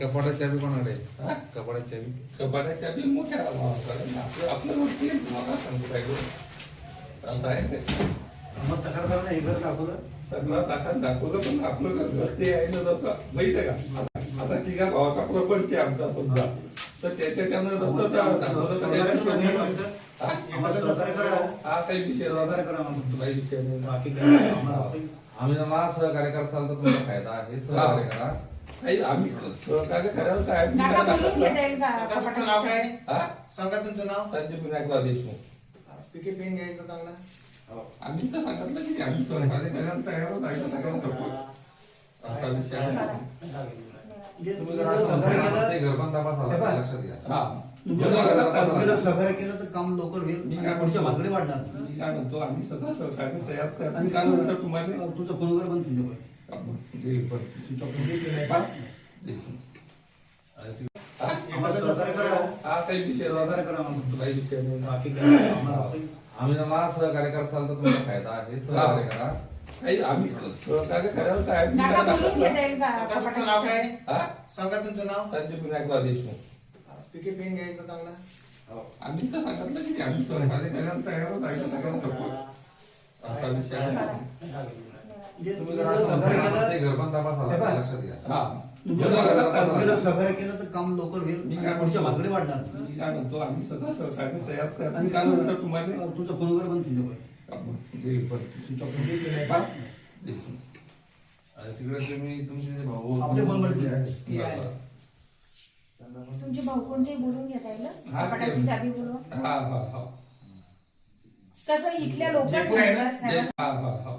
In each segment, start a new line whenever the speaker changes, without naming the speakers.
कपाटाची चावी कोणाकडे? कपाटाची चावी
कपाटाच्या बी मोठ्या आपलं आपलं गोष्टी आहे, तुम्हाला सांगू काय करू. असं आहे ते. तसला तासात दाखवलं पण आपलं घर ते आहे ना माहिती आहे का? आता- तिघा भावाचा प्रपंच आहे आमचा समजा तर त्याच्या त्यानं जसं दाखवलं तर त्या ठिकाणी- हा? हा काही विषय काही विषय नाही.
आम्ही त्याला सहकार्य तर तुमचा फायदा आहे. सहकार्य करा.
काही आम्ही सहकार्य करायला काय
दादा बोलून घेता? येईल का?
हा?
सांगा तुमचं नाव.
संजय विनायकला देशमुख.
पिके पेन घ्यायचं चांगला.
आम्ही तर सांगितलं की आम्ही सहकार्य करायला तयार आहे सगळ्यांना support. असा विषय आहे
तुम्ही जरा सहकार्य करा. ते घर पण तपासा लक्षात घ्या
हा
सहकार्य केलं तर काम लवकर होईल
मी काय
पुढच्या
म्हणतो?
मागणी वाढणार
मी काय म्हणतो आम्ही सगळं सहकार्य तयार करतो
आणि
काय म्हणतो तुम्हाला
तुझा फोन वगैरे बंद? आम्हाला सहकार्य करा
हा काही विषय
सहकार्य करा आम्हाला.
काही विषय नाही
बाकी
आम्ही त्याला सहकार्य कराल तर तुमचा फायदा आहे. सहकार्य करा.
काही आम्ही सहकार्य करायला तयार मी
दादा
काय
बोलून घेता
सांगितलं?
येईल का?
काका, तुमचं नाव
हा?
सांगा तुमचं नाव.
संजय विनायकला देशमुख.
पिके पेन घ्यायचं चांगला?
आम्ही तर सांगितलं की आम्ही सहकार्य करायला तयार आहे सगळ्यांना support. असा विषय आहे.
तुम्ही जरा सहकार्य करा. ते घर पण लक्षात घ्या.
हा.
सहकार्य केलं तर काम लवकर होईल
मी
आणि
काय
पुढच्या
म्हणतो?
मागणी वाढणार
मी काय म्हणतो? आम्ही सगळं सहकार्य तयार करतो
आणि
काय म्हणतो तुम्हाला?
फोन वगैरे बंद
तिकडे तुम्ही तुमचे जे भाऊ
आपले फोनमध्ये
बरं.
तुमचे भाऊ कोणते बोलून घेता येईल
हा,
चावी
हा हा हा.
कसं इथल्या लोक
जयपूर आहे ना?
जय- हा हा हा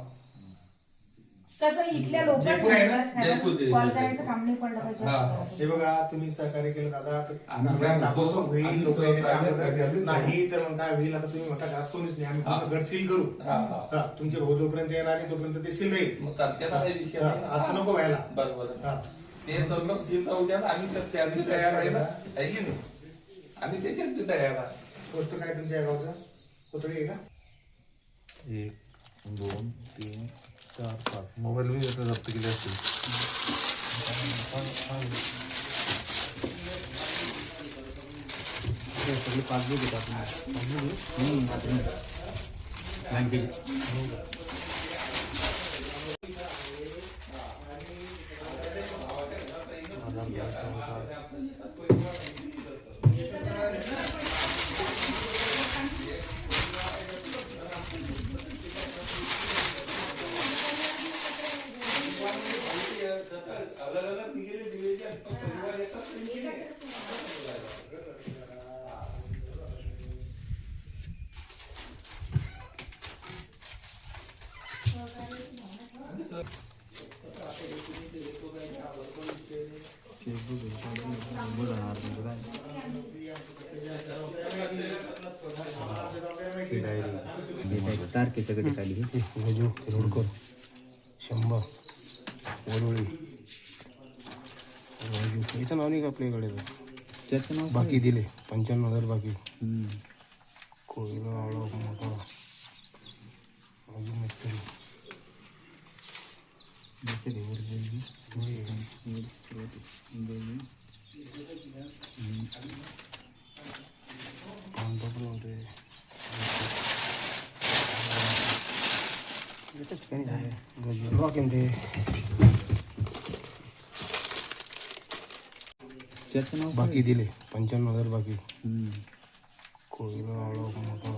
कसं इथल्या लोक
जयपूर आहे ना?
जयपूर, जयपूर.
कॉल करायचं काम नाही पडलं पाहिजे.
हा.
असं.
हे बघा तुम्ही सहकार्य केलं दादा तर
आम्ही
होईल
आम्ही
लोक
सहकार्य
नाही तर मग काय होईल आता तुम्ही म्हणता घरात कोणीच नाही आम्ही
हा.
पूर्ण घर सील करू.
हा हा.
हा तुमचे भाऊ जोपर्यंत येणार नाही तोपर्यंत ते सील राहील.
मग त्याचा काही विषय
हा,
नाही.
असं नको व्हायला.
बरोबर.
हा.
ते तर मग सील राहू द्या ना आम्ही तर त्या दिवशी तयार आहे ना. आहे. की नाही? आम्ही त्याच्यात बी तयार आहे.
गोष्ट काय तुमच्या या गावचं? कोथळी आहे का?
एक दोन तीन चार पाच.
मोबाईल बी इथं जप्त केले असतील.
पासबुक येतात बँकेचे.
सर-
तारखेसकट खाली
गजू किरोडकर शंभर वडोळी याचं नाव नाही का आपल्याकडे
त्याचं नाव
बाकी दिले पंच्याण्णव हजार बाकी. कोयला आवळा मोठा. अजून मिस्त्री
त्याचे लेबर बिल बी.
कांदा पण होते याच्याच ठिकाणी झाले गजू बाकी ते त्याचं नाव
बाकी दिले पंच्याण्णव हजार बाकी कोळीला लावला मोठा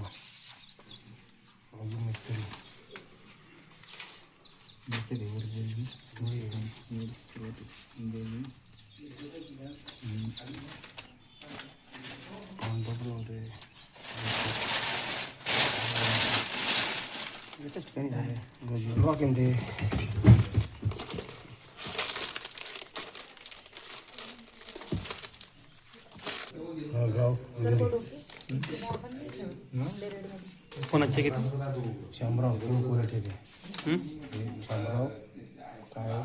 अजून एक तरी. पानपत्र होते. गजू रॉक ते हा, गाव
कोणाचे किती
शामराव पुराचे ते शामराव काय.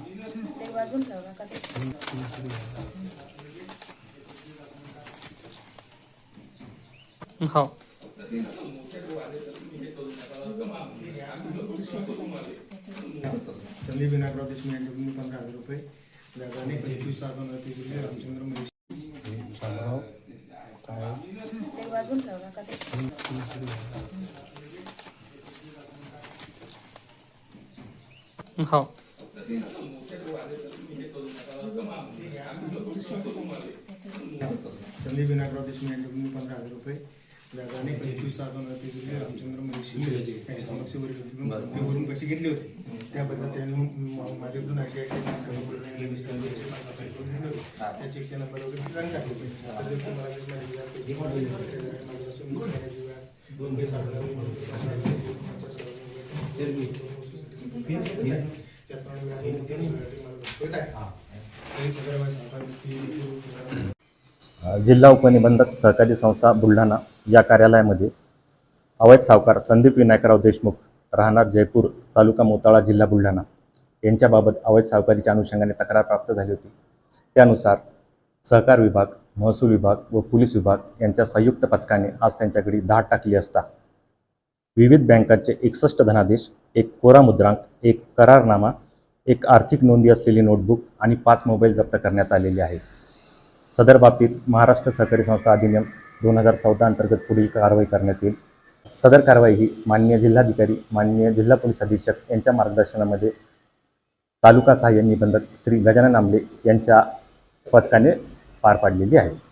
हो.
संदीप विनायकराव देशमुख यांच्याकडून पंधरा हजार रुपये. व्याजाने पंचवीस सहा दोन हजार रामचंद्र महेश हो. संदीप विनायकराव देशमुख यांच्याकडून पंधरा हजार रुपये. व्याजाने पंचवीस सहा दोन हजार तेवीस रामचंद्र महेश यांच्या समक्ष वरील पैसे घेतले होते? त्याबद्दल त्यांनी म- माझ्याकडून ऐंशी ऐंशी त्या चेकचे नंबर वगैरे टाकले तर दोन
जिल्हा उपनिबंधक सहकारी संस्था बुलढाणा या कार्यालयामध्ये अवैध सावकार संदीप विनायकराव देशमुख राहणार जयपूर तालुका मोताळा जिल्हा बुलढाणा यांच्याबाबत अवैध सावकारीच्या अनुषंगाने तक्रार प्राप्त झाली होती. त्यानुसार सहकार विभाग महसूल विभाग व पोलीस विभाग यांच्या संयुक्त पथकाने आज त्यांच्याकडे धाड टाकली असता. विविध बँकांचे एकसष्ट धनादेश एक कोरा मुद्रांक एक करारनामा एक आर्थिक नोंदी असलेली नोटबुक आणि पाच मोबाईल जप्त करण्यात आलेले आहे सदर बाबतीत महाराष्ट्र सहकारी संस्था अधिनियम दोन हजार चौदा अंतर्गत पुढील कारवाई करण्यात येईल. सदर कारवाई ही माननीय जिल्हाधिकारी माननीय जिल्हा पोलीस अधीक्षक यांच्या मार्गदर्शनामध्ये तालुका सहाय्य निबंधक श्री गजानन आंबले यांच्या पथकाने पार पाडलेली आहे.